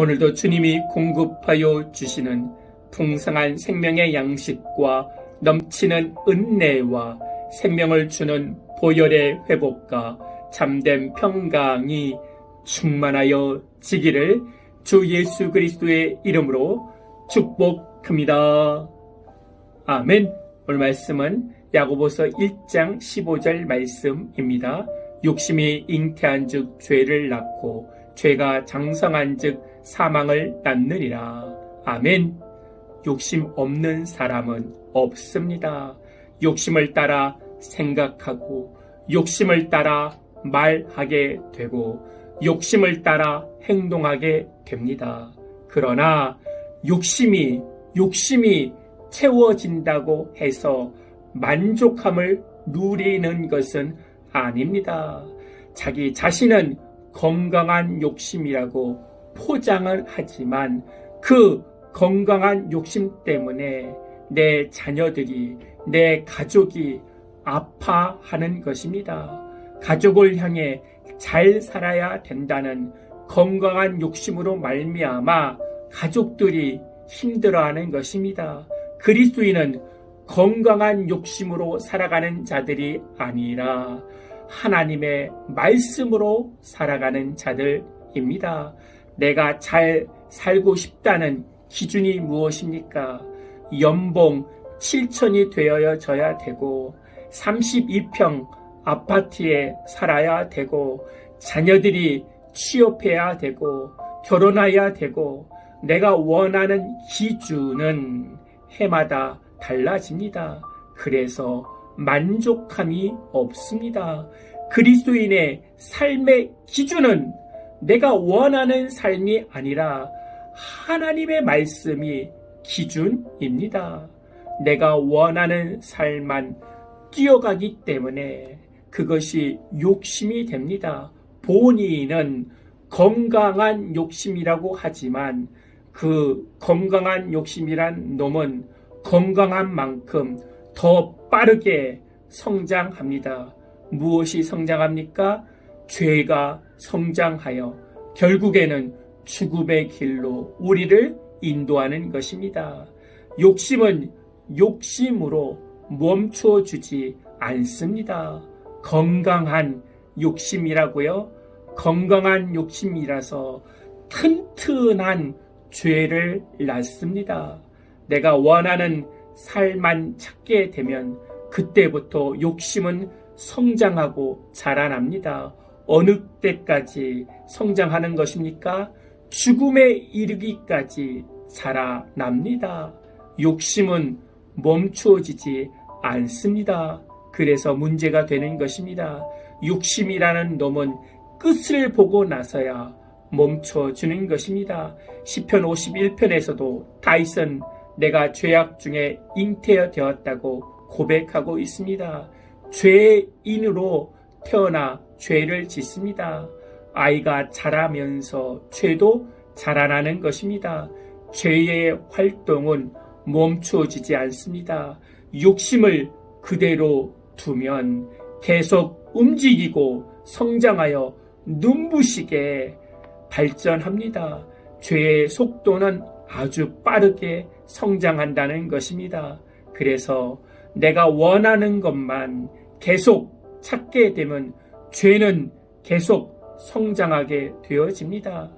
오늘도 주님이 공급하여 주시는 풍성한 생명의 양식과 넘치는 은혜와 생명을 주는 보혈의 회복과 참된 평강이 충만하여 지기를 주 예수 그리스도의 이름으로 축복합니다. 아멘. 오늘 말씀은 야고보서 1장 15절 말씀입니다. 욕심이 잉태한 즉 죄를 낳고 죄가 장성한 즉 사망을 낳느니라. 아멘. 욕심 없는 사람은 없습니다. 욕심을 따라 생각하고 욕심을 따라 말하게 되고 욕심을 따라 행동하게 됩니다. 그러나 욕심이 욕심이 채워진다고 해서 만족함을 누리는 것은 아닙니다. 자기 자신은 건강한 욕심이라고 포장을 하지만 그 건강한 욕심 때문에 내 자녀들이, 내 가족이 아파하는 것입니다. 가족을 향해 잘 살아야 된다는 건강한 욕심으로 말미암아 가족들이 힘들어하는 것입니다. 그리스도인은 건강한 욕심으로 살아가는 자들이 아니라 하나님의 말씀으로 살아가는 자들입니다. 내가 잘 살고 싶다는 기준이 무엇입니까? 연봉 7천이 되어져야 되고 32평 아파트에 살아야 되고 자녀들이 취업해야 되고 결혼해야 되고 내가 원하는 기준은 해마다 달라집니다. 그래서 만족함이 없습니다. 그리스도인의 삶의 기준은 내가 원하는 삶이 아니라 하나님의 말씀이 기준입니다. 내가 원하는 삶만 뛰어가기 때문에 그것이 욕심이 됩니다. 본인은 건강한 욕심이라고 하지만 그 건강한 욕심이란 놈은 건강한 만큼 더 빠르게 성장합니다. 무엇이 성장합니까? 죄가 성장하여 결국에는 죽음의 길로 우리를 인도하는 것입니다. 욕심은 욕심으로 멈춰 주지 않습니다. 건강한 욕심이라고요? 건강한 욕심이라서 튼튼한 죄를 낳습니다. 내가 원하는 삶만 찾게 되면 그때부터 욕심은 성장하고 자라납니다. 어느 때까지 성장하는 것입니까? 죽음에 이르기까지 자라납니다. 욕심은 멈추어지지 않습니다. 그래서 문제가 되는 것입니다. 욕심이라는 놈은 끝을 보고 나서야 멈춰주는 것입니다. 10편 51편에서도 다윗은 내가 죄악 중에 잉태되었다고 고백하고 있습니다. 죄인으로 태어나 죄를 짓습니다. 아이가 자라면서 죄도 자라나는 것입니다. 죄의 활동은 멈추어지지 않습니다. 욕심을 그대로 두면 계속 움직이고 성장하여 눈부시게 발전합니다. 죄의 속도는 아주 빠르게 성장한다는 것입니다. 그래서 내가 원하는 것만 계속 찾게 되면 죄는 계속 성장하게 되어집니다.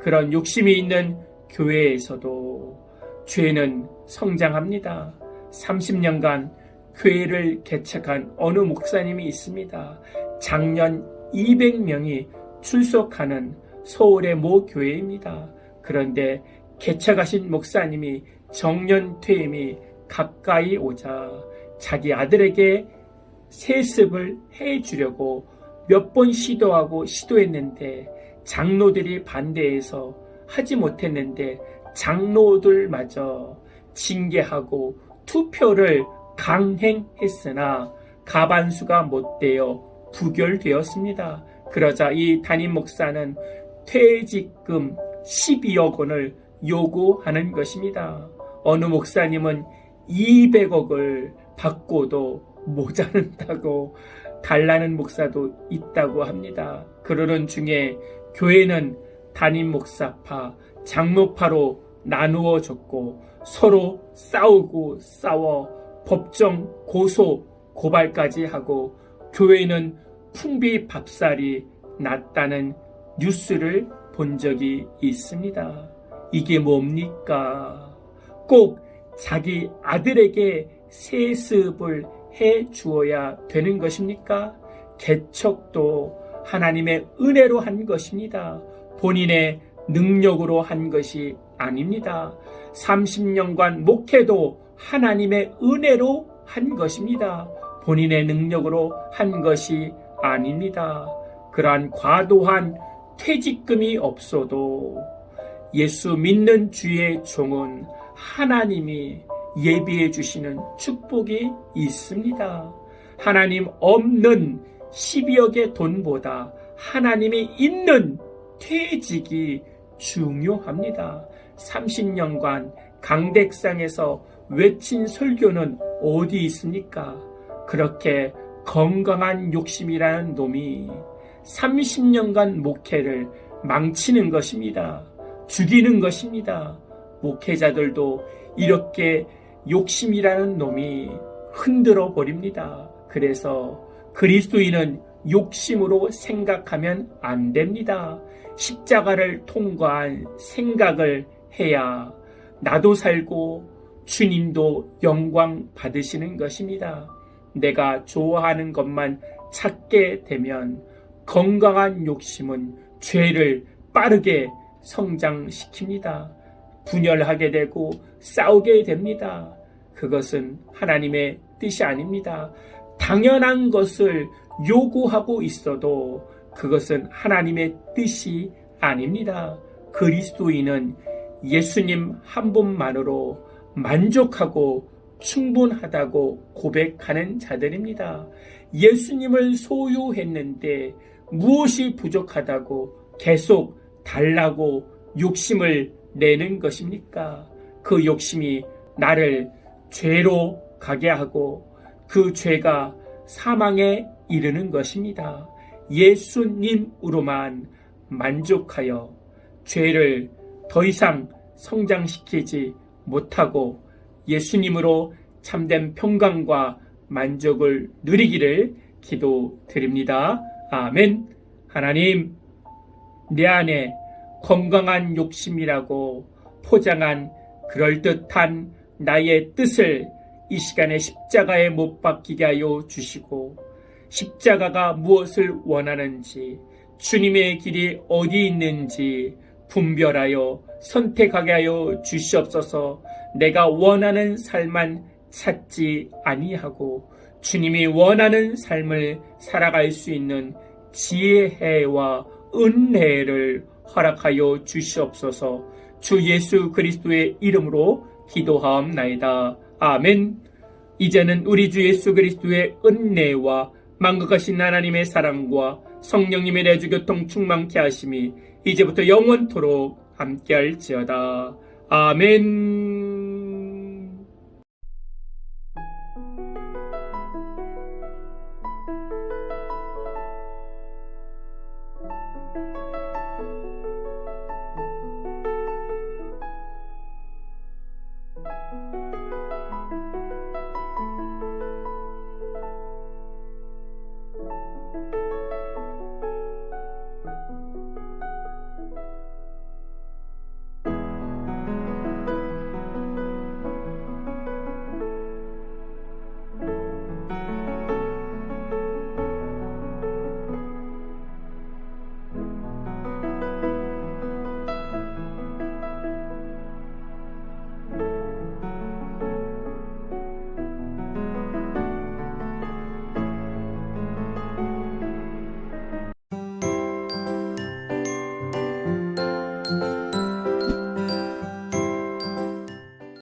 그런 욕심이 있는 교회에서도 죄는 성장합니다. 30년간 교회를 개척한 어느 목사님이 있습니다. 작년 200명이 출석하는 서울의 모 교회입니다. 그런데 개척하신 목사님이 정년 퇴임이 가까이 오자 자기 아들에게 세습을 해 주려고 몇 번 시도하고 시도했는데 장로들이 반대해서 하지 못했는데 장로들마저 징계하고 투표를 강행했으나 가반수가 못 되어 부결되었습니다. 그러자 이 담임 목사는 퇴직금 12억 원을 요구하는 것입니다. 어느 목사님은 200억을 받고도 모자른다고 달라는 목사도 있다고 합니다. 그러는 중에 교회는 담임 목사파, 장로파로 나누어졌고 서로 싸우고 싸워 법정 고소 고발까지 하고 교회는 풍비박살이 났다는 뉴스를 본 적이 있습니다. 이게 뭡니까? 꼭 자기 아들에게 세습을 해 주어야 되는 것입니까? 개척도 하나님의 은혜로 한 것입니다. 본인의 능력으로 한 것이 아닙니다. 30년간 목회도 하나님의 은혜로 한 것입니다. 본인의 능력으로 한 것이 아닙니다. 그러한 과도한 퇴직금이 없어도 예수 믿는 주의 종은 하나님이 예비해 주시는 축복이 있습니다. 하나님 없는 12억의 돈보다 하나님이 있는 퇴직이 중요합니다. 30년간 강백상에서 외친 설교는 어디 있습니까? 그렇게 건강한 욕심이라는 놈이 30년간 목회를 망치는 것입니다. 죽이는 것입니다. 목회자들도 이렇게 욕심이라는 놈이 흔들어 버립니다. 그래서 그리스도인은 욕심으로 생각하면 안 됩니다. 십자가를 통과한 생각을 해야 나도 살고 주님도 영광 받으시는 것입니다. 내가 좋아하는 것만 찾게 되면 건강한 욕심은 죄를 빠르게 성장시킵니다. 분열하게 되고 싸우게 됩니다. 그것은 하나님의 뜻이 아닙니다. 당연한 것을 요구하고 있어도 그것은 하나님의 뜻이 아닙니다. 그리스도인은 예수님 한 분만으로 만족하고 충분하다고 고백하는 자들입니다. 예수님을 소유했는데 무엇이 부족하다고 계속 달라고 욕심을 내는 것입니까? 그 욕심이 나를 죄로 가게 하고 그 죄가 사망에 이르는 것입니다. 예수님으로만 만족하여 죄를 더 이상 성장시키지 못하고 예수님으로 참된 평강과 만족을 누리기를 기도드립니다. 아멘. 하나님, 내 안에 건강한 욕심이라고 포장한 그럴듯한 나의 뜻을 이 시간에 십자가에 못 박히게 하여 주시고 십자가가 무엇을 원하는지 주님의 길이 어디 있는지 분별하여 선택하게 하여 주시옵소서. 내가 원하는 삶만 찾지 아니하고 주님이 원하는 삶을 살아갈 수 있는 지혜와 은혜를 허락하여 주시옵소서 주 예수 그리스도의 이름으로 기도하옵나이다. 아멘. 이제는 우리 주 예수 그리스도의 은혜와 만극하신 하나님의 사랑과 성령님의 내주교통 충만케 하심이 이제부터 영원토록 함께할지어다. 아멘.